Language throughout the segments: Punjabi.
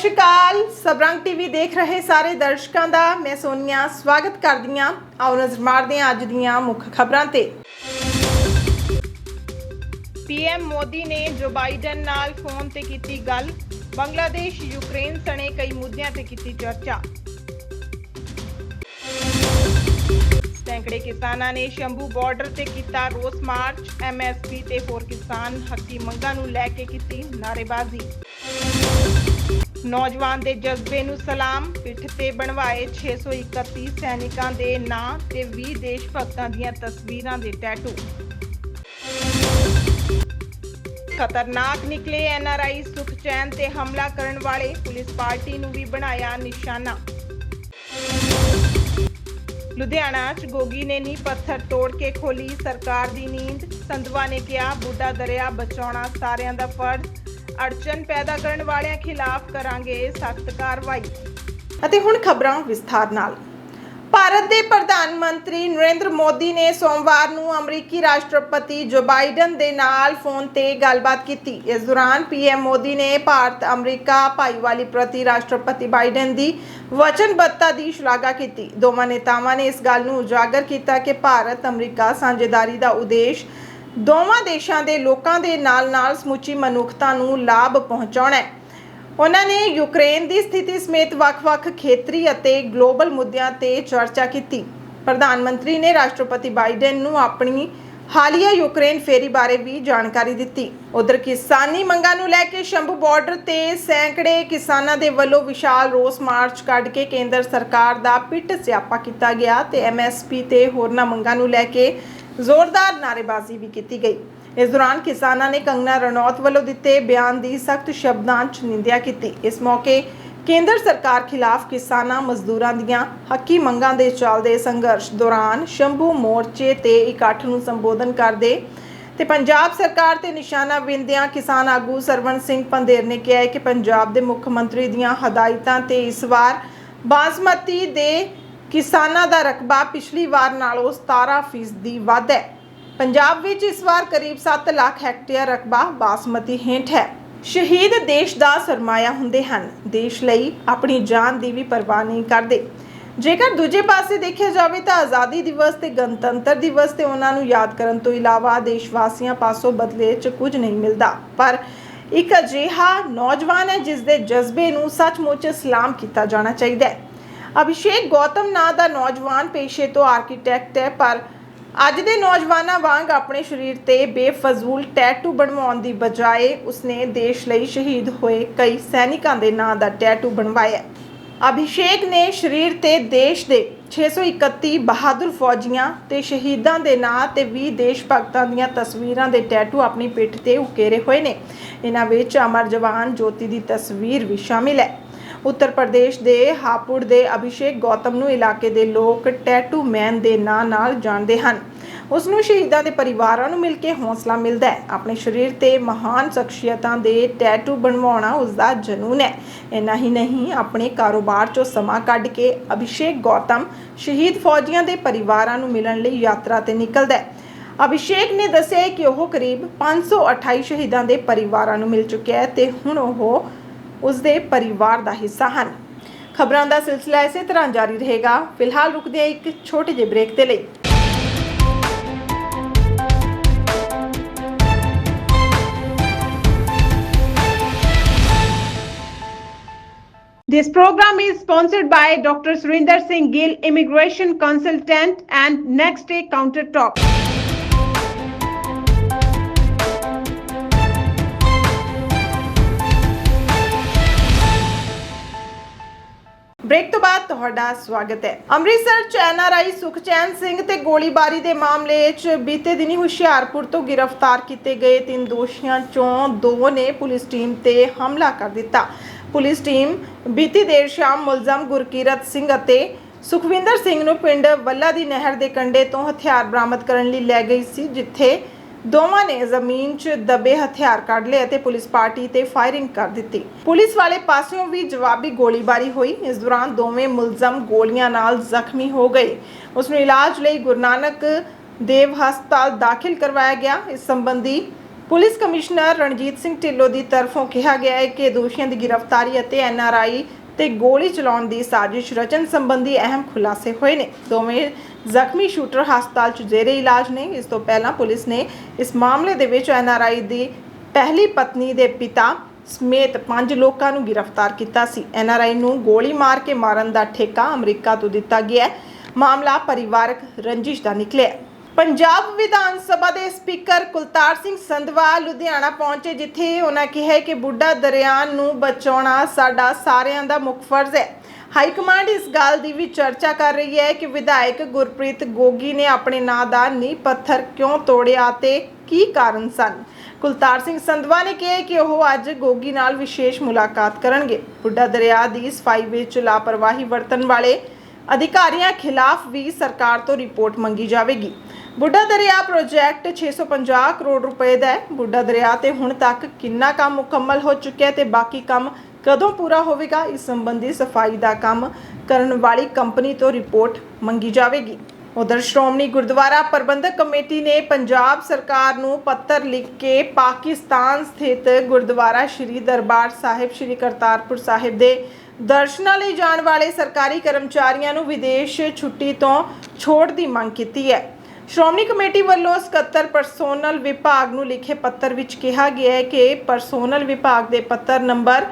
ਸ਼੍ਰੀ ਅਕਾਲ ਸਬਰੰਗ ਟੀਵੀ ਦੇਖ ਰਹੇ ਸਾਰੇ ਦਰਸ਼ਕਾਂ ਦਾ। ਮੈਂ ਸੋਨੀਆ, ਸਵਾਗਤ ਕਰਦੀ ਹਾਂ ਆਓ ਨਜ਼ਰ ਮਾਰਦੇ ਹਾਂ ਅੱਜ ਦੀਆਂ ਮੁੱਖ ਖਬਰਾਂ ਤੇ। ਪੀਐਮ ਮੋਦੀ ਨੇ ਜੋ ਬਾਈਡਨ ਨਾਲ ਫੋਨ ਤੇ ਕੀਤੀ ਗੱਲ, ਬੰਗਲਾਦੇਸ਼, ਯੂਕਰੇਨ ਸਣੇ ਕਈ ਮੁੱਦਿਆਂ ਤੇ ਕੀਤੀ ਚਰਚਾ। ਸੈਂਕੜੇ ਕਿਸਾਨਾਂ ਨੇ ਸ਼ੰਭੂ ਬਾਰਡਰ ਤੇ ਕੀਤਾ ਰੋਸ ਮਾਰਚ। ਐਮਐਸਪੀ ਤੇ ਹੋਰ ਕਿਸਾਨ ਹੱਕੀ ਮੰਗਾਂ ਨੂੰ ਲੈ ਕੇ ਕੀਤੀ ਨਾਅਰੇਬਾਜ਼ੀ। ਨੌਜਵਾਨ ਦੇ ਜਜ਼ਬੇ ਨੂੰ ਸਲਾਮ ਪਿੱਠ ਤੇ ਬਣਵਾਏ 631 ਸੈਨਿਕਾਂ ਦੇ ਨਾਂ ਤੇ 20 ਦੇਸ਼ ਭਗਤਾਂ ਦੀਆਂ ਤਸਵੀਰਾਂ ਦੇ ਟੈਟੂ ਖਤਰਨਾਕ ਨਿਕਲੇ ਐਨਆਰਆਈ ਸੁਖਚੈਨ ਤੇ ਹਮਲਾ ਕਰਨ ਵਾਲੇ ਪੁਲਿਸ ਪਾਰਟੀ ਨੂੰ ਵੀ ਬਣਾਇਆ ਨਿਸ਼ਾਨਾ। ਲੁਧਿਆਣਾ ਚ ਗੋਗੀ ਨੇ ਨੀ ਪੱਥਰ ਤੋੜ ਕੇ ਖੋਲੀ ਸਰਕਾਰ ਦੀ ਨੀਂਦ। ਸੰਧਵਾ ਨੇ ਕਿਹਾ, ਬੁੱਢਾ ਦਰਿਆ ਬਚਾਉਣਾ ਸਾਰਿਆਂ ਦਾ ਫਰਜ਼। ਅੜਚਨ ਪੈਦਾ ਕਰਨ ਵਾਲਿਆਂ ਖਿਲਾਫ ਕਰਾਂਗੇ ਸਖਤ ਕਾਰਵਾਈ। ਅਤੇ ਹੁਣ ਖਬਰਾਂ ਵਿਸਥਾਰ ਨਾਲ। ਭਾਰਤ ਦੇ ਪ੍ਰਧਾਨ ਮੰਤਰੀ ਨਰਿੰਦਰ ਮੋਦੀ ਨੇ ਸੋਮਵਾਰ ਨੂੰ ਅਮਰੀਕੀ ਰਾਸ਼ਟਰਪਤੀ ਜੋ ਬਾਈਡਨ ਦੇ ਨਾਲ ਫੋਨ ਤੇ ਗੱਲਬਾਤ ਕੀਤੀ। ਇਸ ਦੌਰਾਨ ਪੀਐਮ ਮੋਦੀ ਨੇ ਭਾਰਤ, ਅਮਰੀਕਾ, ਭਾਈਵਾਲੀ ਪ੍ਰਤੀ ਰਾਸ਼ਟਰਪਤੀ ਬਾਈਡਨ ਦੀ ਵਚਨਬੱਧਤਾ ਦੀ ਸ਼ਲਾਘਾ ਕੀਤੀ। ਦੋਵਾਂ ਨੇਤਾਵਾਂ ਨੇ ਇਸ ਗੱਲ ਨੂੰ ਉਜਾਗਰ ਕੀਤਾ ਕਿ ਭਾਰਤ, ਅਮਰੀਕਾ ਸਾਂਝੇਦਾਰੀ ਦਾ ਉਦੇਸ਼ ਦੋਵਾਂ ਦੇਸ਼ਾਂ ਦੇ ਲੋਕਾਂ ਦੇ ਨਾਲ-ਨਾਲ ਸਮੁੱਚੀ ਮਨੁੱਖਤਾ ਨੂੰ ਲਾਭ ਪਹੁੰਚਾਉਣਾ ਹੈ। ਉਹਨਾਂ ਨੇ ਯੂਕਰੇਨ ਦੀ ਸਥਿਤੀ ਸਮੇਤ ਵੱਖ-ਵੱਖ ਖੇਤਰੀ ਅਤੇ ਗਲੋਬਲ ਮੁੱਦਿਆਂ ਤੇ ਚਰਚਾ ਕੀਤੀ। ਪ੍ਰਧਾਨ ਮੰਤਰੀ ਨੇ ਰਾਸ਼ਟਰਪਤੀ ਬਾਈਡਨ ਨੂੰ ਆਪਣੀ ਹਾਲੀਆ ਯੂਕਰੇਨ ਫੇਰੀ ਬਾਰੇ ਵੀ ਜਾਣਕਾਰੀ ਦਿੱਤੀ। ਉਧਰ ਕਿਸਾਨੀ ਮੰਗਾਂ ਨੂੰ ਲੈ ਕੇ ਸ਼ੰਭੂ ਬਾਰਡਰ ਤੇ ਸੈਂਕੜੇ ਕਿਸਾਨਾਂ ਦੇ ਵੱਲੋਂ ਵਿਸ਼ਾਲ ਰੋਸ ਮਾਰਚ ਕੱਢ ਕੇ ਕੇਂਦਰ ਸਰਕਾਰ ਦਾ ਪਿੱਟ ਸਿਆਪਾ ਕੀਤਾ ਗਿਆ ਤੇ ਐਮਐਸਪੀ ਤੇ ਹੋਰਨਾਂ ਮੰਗਾਂ ਨੂੰ ਲੈ ਕੇ ਜ਼ੋਰਦਾਰ ਨਾਅਰੇਬਾਜ਼ੀ ਵੀ ਕੀਤੀ ਗਈ। ਇਸ ਦੌਰਾਨ ਕਿਸਾਨਾਂ ਨੇ ਕੰਗਨਾ ਰਣੌਤ ਵੱਲੋਂ ਦਿੱਤੇ ਬਿਆਨ ਦੀ ਸਖਤ ਸ਼ਬਦਾਂ 'ਚ ਨਿੰਦਿਆ ਕੀਤੀ। ਇਸ ਮੌਕੇ ਕੇਂਦਰ ਸਰਕਾਰ ਖਿਲਾਫ ਕਿਸਾਨਾਂ ਮਜ਼ਦੂਰਾਂ ਦੀਆਂ ਹੱਕੀ ਮੰਗਾਂ ਦੇ ਚੱਲਦੇ ਸੰਘਰਸ਼ ਦੌਰਾਨ ਸ਼ੰਭੂ ਮੋਰਚੇ ਤੇ ਇਕੱਠ ਨੂੰ ਸੰਬੋਧਨ ਕਰਦੇ ਤੇ ਪੰਜਾਬ ਸਰਕਾਰ ਤੇ ਨਿਸ਼ਾਨਾ ਬਿੰਦਿਆਂ ਕਿਸਾਨ ਆਗੂ ਸਰਵਣ ਸਿੰਘ ਪੰਦੇਰ ਨੇ ਕਿਹਾ ਹੈ ਕਿ ਪੰਜਾਬ ਦੇ ਮੁੱਖ ਮੰਤਰੀ ਦੀਆਂ ਹਦਾਇਤਾਂ ਤੇ ਇਸ ਵਾਰ ਬਾਸਮਤੀ ਦੇ ਕਿਸਾਨਾਂ ਦਾ ਰਕਬਾ ਪਿਛਲੀ ਵਾਰ ਨਾਲੋਂ 17% ਵੱਧ ਹੈ। ਪੰਜਾਬ ਵਿੱਚ ਇਸ ਵਾਰ ਕਰੀਬ 7 ਲੱਖ ਹੈਕਟੇਅਰ ਰਕਬਾ ਬਾਸਮਤੀ ਹੇਠ ਹੈ। ਸ਼ਹੀਦ ਦੇਸ਼ ਦਾ ਸਰਮਾਇਆ ਹੁੰਦੇ ਹਨ। ਦੇਸ਼ ਲਈ ਆਪਣੀ ਜਾਨ ਦੀ ਵੀ ਪਰਵਾਹ ਨਹੀਂ ਕਰਦੇ। ਜੇਕਰ ਦੂਜੇ ਪਾਸੇ ਦੇਖਿਆ ਜਾਵੇ ਤਾਂ ਆਜ਼ਾਦੀ ਦਿਵਸ ਤੇ ਗਣਤੰਤਰ ਦਿਵਸ ਤੇ ਉਹਨਾਂ ਨੂੰ ਯਾਦ ਕਰਨ ਤੋਂ ਇਲਾਵਾ ਦੇਸ਼ ਵਾਸੀਆਂ ਪਾਸੋਂ ਬਦਲੇ 'ਚ ਕੁਝ ਨਹੀਂ ਮਿਲਦਾ। ਪਰ ਇੱਕ ਅਜਿਹਾ ਨੌਜਵਾਨ ਹੈ ਜਿਸ ਦੇ ਜਜ਼ਬੇ ਨੂੰ ਸੱਚਮੁੱਚ ਸਲਾਮ ਕੀਤਾ ਜਾਣਾ ਚਾਹੀਦਾ ਹੈ। ਅਭਿਸ਼ੇਕ ਗੌਤਮ ਨਾਂ ਦਾ ਨੌਜਵਾਨ ਪੇਸ਼ੇ ਤੋਂ ਆਰਕੀਟੈਕਟ ਹੈ, ਪਰ ਅੱਜ ਦੇ ਨੌਜਵਾਨਾਂ ਵਾਂਗ ਆਪਣੇ ਸਰੀਰ ਤੇ ਬੇਫਜ਼ੂਲ ਟੈਟੂ ਬਣਵਾਉਣ ਦੀ ਬਜਾਏ ਉਸਨੇ ਦੇਸ਼ ਲਈ ਸ਼ਹੀਦ ਹੋਏ ਕਈ ਸੈਨਿਕਾਂ ਦੇ ਨਾਂ ਦਾ ਟੈਟੂ ਬਣਵਾਇਆ ਅਭਿਸ਼ੇਕ ਨੇ ਸਰੀਰ ਤੇ ਦੇਸ਼ ਦੇ 631 ਬਹਾਦਰ ਫੌਜੀਆਂ ਤੇ ਸ਼ਹੀਦਾਂ ਦੇ ਨਾਂ ਤੇ 20 ਦੇਸ਼ ਭਗਤਾਂ ਦੀਆਂ ਤਸਵੀਰਾਂ ਦੇ ਟੈਟੂ ਆਪਣੀ ਪਿੱਠ ਤੇ ਉਕੇਰੇ ਹੋਏ ਨੇ। ਇਹਨਾਂ ਵਿੱਚ ਅਮਰ ਜਵਾਨ ਜੋਤੀ ਦੀ ਤਸਵੀਰ ਵੀ ਸ਼ਾਮਿਲ ਹੈ। ਉੱਤਰ ਪ੍ਰਦੇਸ਼ ਦੇ ਹਾਪੁੜ ਦੇ ਅਭਿਸ਼ੇਕ ਗੌਤਮ ਨੂੰ ਇਲਾਕੇ ਦੇ ਲੋਕ ਟੈਟੂ ਮੈਨ ਦੇ ਨਾਂ ਨਾਲ ਜਾਣਦੇ ਹਨ। ਉਸ ਨੂੰ ਸ਼ਹੀਦਾਂ ਦੇ ਪਰਿਵਾਰਾਂ ਨੂੰ ਮਿਲ ਕੇ ਹੌਸਲਾ ਮਿਲਦਾ ਹੈ। ਆਪਣੇ ਸਰੀਰ ਤੇ ਮਹਾਨ ਸ਼ਖਸੀਅਤਾਂ ਦੇ ਟੈਟੂ ਬਣਵਾਉਣਾ ਉਸ ਦਾ ਜਨੂਨ ਹੈ। ਇੰਨਾ ਹੀ ਨਹੀਂ, ਆਪਣੇ ਕਾਰੋਬਾਰ 'ਚੋਂ ਸਮਾਂ ਕੱਢ ਕੇ ਅਭਿਸ਼ੇਕ ਗੌਤਮ ਸ਼ਹੀਦ ਫੌਜੀਆਂ ਦੇ ਪਰਿਵਾਰਾਂ ਨੂੰ ਮਿਲਣ ਲਈ ਯਾਤਰਾ ਤੇ ਨਿਕਲਦਾ ਹੈ। ਅਭਿਸ਼ੇਕ ਨੇ ਦੱਸਿਆ ਕਿ ਉਹ ਕਰੀਬ 528 ਸ਼ਹੀਦਾਂ ਦੇ ਪਰਿਵਾਰਾਂ ਨੂੰ ਮਿਲ ਚੁੱਕਿਆ ਹੈ ਤੇ ਹੁਣ ਉਹ ਉਸ ਦੇ ਪਰਿਵਾਰ ਦਾ ਹਿੱਸਾ ਹਨ ਖਬਰਾਂ ਦਾ ਸਿਲਸਿਲਾ ਇਸੇ ਤਰ੍ਹਾਂ ਜਾਰੀ ਰਹੇਗਾ ਫਿਲਹਾਲ ਰੁਕਦੇ ਹਾਂ ਇੱਕ ਛੋਟੇ ਜਿਹੇ ਬ੍ਰੇਕ ਦੇ ਲਈ This program is sponsored by Dr. Surinder Singh Gill, Immigration Consultant and Next Day Counter Talk. Break ਤੋਂ ਬਾਅਦ ਤੁਹਾਡਾ ਸਵਾਗਤ ਹੈ। ਅੰਮ੍ਰਿਤਸਰ ਚ ਐਨਆਰਆਈ ਸੁਖਚੈਨ ਸਿੰਘ ਤੇ ਗੋਲੀਬਾਰੀ ਦੇ ਮਾਮਲੇ 'ਚ ਬੀਤੇ ਦਿਨੀ ਹੁਸ਼ਿਆਰਪੁਰ ਤੋਂ ਗ੍ਰਿਫਤਾਰ ਕੀਤੇ ਗਏ ਤਿੰਨ ਦੋਸ਼ੀਆਂ ਚੋਂ ਦੋ ਨੇ ਪੁਲਿਸ ਟੀਮ ਤੇ ਹਮਲਾ ਕਰ ਦਿੱਤਾ। ਪੁਲਿਸ ਟੀਮ ਬੀਤੀ ਦੇਰ ਸ਼ਾਮ ਮੁਲਜ਼ਮ ਗੁਰਕੀਰਤ ਸਿੰਘ ਅਤੇ ਸੁਖਵਿੰਦਰ ਸਿੰਘ ਨੂੰ ਪਿੰਡ ਵੱਲਾ ਦੀ ਨਹਿਰ ਦੇ ਕੰਢੇ ਤੋਂ ਹਥਿਆਰ ਬਰਾਮਦ ਕਰਨ ਲਈ ਲੈ ਗਈ ਸੀ, ਜਿੱਥੇ ਦੋਵਾਂ ਨੇ ਜ਼ਮੀਨ 'ਚ ਦਬੇ ਹਥਿਆਰ ਕੱਢ ਲਏ ਅਤੇ ਪੁਲਿਸ ਪਾਰਟੀ ਤੇ ਫਾਇਰਿੰਗ ਕਰ ਦਿੱਤੀ। ਪੁਲਿਸ ਵਾਲੇ ਪਾਸਿਓਂ ਵੀ ਜਵਾਬੀ ਗੋਲੀਬਾਰੀ ਹੋਈ। ਇਸ ਦੌਰਾਨ ਦੋਵੇਂ ਮੁਲਜ਼ਮ ਗੋਲੀਆਂ ਨਾਲ ਜ਼ਖਮੀ ਹੋ ਗਏ। ਉਸ ਨੂੰ ਇਲਾਜ ਲਈ ਗੁਰੂ ਨਾਨਕ ਦੇਵ ਹਸਪਤਾਲ ਦਾਖਲ ਕਰਵਾਇਆ ਗਿਆ। ਇਸ ਸੰਬੰਧੀ ਪੁਲਿਸ ਕਮਿਸ਼ਨਰ ਰਣਜੀਤ ਸਿੰਘ ਢਿੱਲੋਂ ਦੀ ਤਰਫੋਂ ਕਿਹਾ ਗਿਆ ਹੈ ਕਿ ਦੋਸ਼ੀਆਂ ਦੀ ਗ੍ਰਿਫਤਾਰੀ ਅਤੇ ਐਨਆਰਆਈ ਤੇ ਗੋਲੀ ਚਲਾਉਣ ਦੀ ਸਾਜ਼ਿਸ਼ ਰਚਨ ਸੰਬੰਧੀ ਅਹਿਮ ਖੁਲਾਸੇ ਹੋਏ ਨੇ। ਦੋਵੇਂ ਜ਼ਖਮੀ ਸ਼ੂਟਰ ਹਸਪਤਾਲ 'ਚ ਜ਼ੇਰੇ ਇਲਾਜ ਨੇ। ਇਸ ਤੋਂ ਪਹਿਲਾਂ ਪੁਲਿਸ ਨੇ ਇਸ ਮਾਮਲੇ ਦੇ ਵਿੱਚ ਐਨਆਰਆਈ ਦੀ ਪਹਿਲੀ ਪਤਨੀ ਦੇ ਪਿਤਾ ਸਮੇਤ ਪੰਜ ਲੋਕਾਂ ਨੂੰ ਗ੍ਰਿਫਤਾਰ ਕੀਤਾ ਸੀ। ਐਨਆਰਆਈ ਨੂੰ ਗੋਲੀ ਮਾਰ ਕੇ ਮਾਰਨ ਦਾ ਠੇਕਾ ਅਮਰੀਕਾ ਤੋਂ ਦਿੱਤਾ ਗਿਆ। ਹੈ ਮਾਮਲਾ ਪਰਿਵਾਰਕ ਰੰਜਿਸ਼ ਦਾ ਨਿਕਲਿਆ। ਪੰਜਾਬ ਵਿਧਾਨ ਸਭਾ ਦੇ ਸਪੀਕਰ ਕੁਲਤਾਰ ਸਿੰਘ ਸੰਧਵਾ ਲੁਧਿਆਣਾ ਪਹੁੰਚੇ, ਜਿੱਥੇ ਉਹਨਾਂ ਕਿਹਾ ਕਿ ਬੁੱਢਾ ਦਰਿਆ ਨੂੰ ਬਚਾਉਣਾ ਸਾਡਾ ਸਾਰਿਆਂ ਦਾ ਮੁੱਖ ਫਰਜ਼ ਹੈ। ਹਾਈ ਕਮਾਂਡ ਇਸ ਗੱਲ ਦੀ ਵੀ ਚਰਚਾ ਕਰ ਰਹੀ ਹੈ ਕਿ ਵਿਧਾਇਕ ਗੁਰਪ੍ਰੀਤ ਗੋਗੀ ਨੇ ਆਪਣੇ ਨਾਂ ਦਾ ਨੀਂਹ ਪੱਥਰ ਕਿਉਂ ਤੋੜਿਆ ਤੇ ਕੀ ਕਾਰਨ ਸਨ? ਕੁਲਤਾਰ ਸਿੰਘ ਸੰਧਵਾ ਨੇ ਕਿਹਾ ਕਿ ਉਹ ਅੱਜ ਗੋਗੀ ਨਾਲ ਵਿਸ਼ੇਸ਼ ਮੁਲਾਕਾਤ ਕਰਨਗੇ। ਬੁੱਢਾ ਦਰਿਆ ਦੀ ਸਫ਼ਾਈ ਵਿੱਚ ਲਾਪਰਵਾਹੀ ਵਰਤਣ ਵਾਲੇ ਅਧਿਕਾਰੀਆਂ ਖਿਲਾਫ ਵੀ ਸਰਕਾਰ ਤੋਂ ਰਿਪੋਰਟ ਮੰਗੀ ਜਾਵੇਗੀ। ਬੁੱਢਾ ਦਰਿਆ ਪ੍ਰੋਜੈਕਟ 650 ਕਰੋੜ ਰੁਪਏ ਦਾ ਹੈ। ਬੁੱਢਾ ਦਰਿਆ ਤੇ ਹੁਣ ਤੱਕ ਕਿੰਨਾ ਕੰਮ ਮੁਕੰਮਲ ਹੋ ਚੁੱਕਿਆ ਹੈ ਤੇ ਬਾਕੀ ਕੰਮ ਕਦੋਂ ਪੂਰਾ ਹੋਵੇਗਾ, ਇਸ ਸੰਬੰਧੀ ਸਫ਼ਾਈ ਦਾ ਕੰਮ ਕਰਨ ਵਾਲੀ ਕੰਪਨੀ ਤੋਂ ਰਿਪੋਰਟ ਮੰਗੀ ਜਾਵੇਗੀ। ਉਧਰ ਸ਼੍ਰੋਮਣੀ ਗੁਰਦੁਆਰਾ ਪ੍ਰਬੰਧਕ ਕਮੇਟੀ ਨੇ ਪੰਜਾਬ ਸਰਕਾਰ ਨੂੰ ਪੱਤਰ ਲਿਖ ਕੇ ਪਾਕਿਸਤਾਨ ਸਥਿਤ ਗੁਰਦੁਆਰਾ ਸ਼੍ਰੀ ਦਰਬਾਰ ਸਾਹਿਬ, ਸ਼੍ਰੀ ਕਰਤਾਰਪੁਰ ਸਾਹਿਬ ਦੇ ਦਰਸ਼ਨਾਂ ਲਈ ਜਾਣ ਵਾਲੇ ਸਰਕਾਰੀ ਕਰਮਚਾਰੀਆਂ ਨੂੰ ਵਿਦੇਸ਼ ਛੁੱਟੀ ਤੋਂ ਛੋੜ ਦੀ ਮੰਗ ਕੀਤੀ ਹੈ। ਸ਼੍ਰੋਮਣੀ ਕਮੇਟੀ ਵੱਲੋਂ ਸਕੱਤਰ ਪਰਸੋਨਲ ਵਿਭਾਗ ਨੂੰ ਲਿਖੇ ਪੱਤਰ ਵਿੱਚ ਕਿਹਾ ਗਿਆ ਹੈ ਕਿ ਪਰਸੋਨਲ ਵਿਭਾਗ ਦੇ ਪੱਤਰ ਨੰਬਰ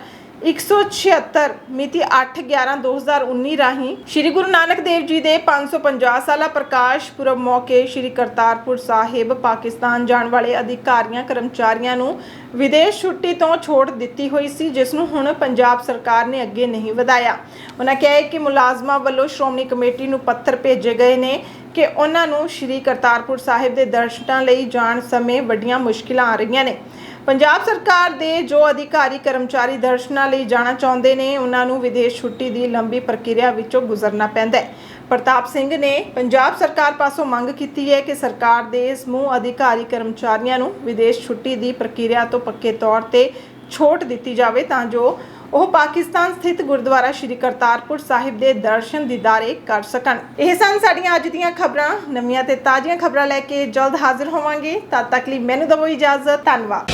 176 ਮਿਤੀ 8/11/2019 ਰਾਹੀਂ ਸ੍ਰੀ ਗੁਰੂ ਨਾਨਕ ਦੇਵ ਜੀ ਦੇ 550 ਸਾਲਾ ਪ੍ਰਕਾਸ਼ ਪੁਰਬ ਮੌਕੇ ਸ੍ਰੀ ਕਰਤਾਰਪੁਰ ਸਾਹਿਬ, ਪਾਕਿਸਤਾਨ ਜਾਣ ਵਾਲੇ ਅਧਿਕਾਰੀਆਂ, ਕਰਮਚਾਰੀਆਂ ਨੂੰ ਵਿਦੇਸ਼ ਛੁੱਟੀ ਤੋਂ ਛੋਟ ਦਿੱਤੀ ਹੋਈ ਸੀ, ਜਿਸ ਨੂੰ ਹੁਣ ਪੰਜਾਬ ਸਰਕਾਰ ਨੇ ਅੱਗੇ ਨਹੀਂ ਵਧਾਇਆ। ਉਹਨਾਂ ਕਿਹਾ ਕਿ ਮੁਲਾਜ਼ਮਾਂ ਵੱਲੋਂ ਸ਼੍ਰੋਮਣੀ ਕਮੇਟੀ ਨੂੰ ਪੱਤਰ ਭੇਜੇ ਗਏ ਨੇ। ਕਿ ਉਹਨਾਂ ਨੂੰ ਸ੍ਰੀ ਕਰਤਾਰਪੁਰ ਸਾਹਿਬ ਦੇ ਦਰਸ਼ਨਾਂ ਲਈ ਜਾਣ ਸਮੇਂ ਵੱਡੀਆਂ ਮੁਸ਼ਕਿਲਾਂ ਆ ਰਹੀਆਂ ਨੇ। ਪੰਜਾਬ ਸਰਕਾਰ ਦੇ ਜੋ ਅਧਿਕਾਰੀ, ਕਰਮਚਾਰੀ ਦਰਸ਼ਨਾਂ ਲਈ ਜਾਣਾ ਚਾਹੁੰਦੇ ਨੇ, ਉਹਨਾਂ ਨੂੰ ਵਿਦੇਸ਼ ਛੁੱਟੀ ਦੀ ਲੰਬੀ ਪ੍ਰਕਿਰਿਆ ਵਿੱਚੋਂ ਗੁਜ਼ਰਨਾ ਪੈਂਦਾ ਹੈ। ਪ੍ਰਤਾਪ ਸਿੰਘ ਨੇ ਪੰਜਾਬ ਸਰਕਾਰ ਪਾਸੋਂ ਮੰਗ ਕੀਤੀ ਹੈ ਕਿ ਸਰਕਾਰ ਦੇ ਸਮੂਹ ਅਧਿਕਾਰੀ ਕਰਮਚਾਰੀਆਂ ਨੂੰ ਵਿਦੇਸ਼ ਛੁੱਟੀ ਦੀ ਪ੍ਰਕਿਰਿਆ ਤੋਂ ਪੱਕੇ ਤੌਰ ਤੇ ਛੋਟ ਦਿੱਤੀ ਜਾਵੇ ਤਾਂ ਜੋ ਉਹ ਪਾਕਿਸਤਾਨ ਸਥਿਤ ਗੁਰਦੁਆਰਾ ਸ਼੍ਰੀ ਕਰਤਾਰਪੁਰ ਸਾਹਿਬ ਦੇ ਦਰਸ਼ਨ ਦੀਦਾਰੇ ਕਰ ਸਕਣ। ਇਹ ਸਨ ਸਾਡੀਆਂ ਅੱਜ ਦੀਆਂ ਖਬਰਾਂ। ਨਵੀਆਂ ਤੇ ਤਾਜ਼ੀਆਂ ਖਬਰਾਂ ਲੈ ਕੇ ਜਲਦ ਹਾਜ਼ਰ ਹੋਵਾਂਗੇ। ਤਦ ਤੱਕ ਲਈ ਮੈਨੂੰ ਦਵੋ ਇਜਾਜ਼ਤ। ਧੰਨਵਾਦ।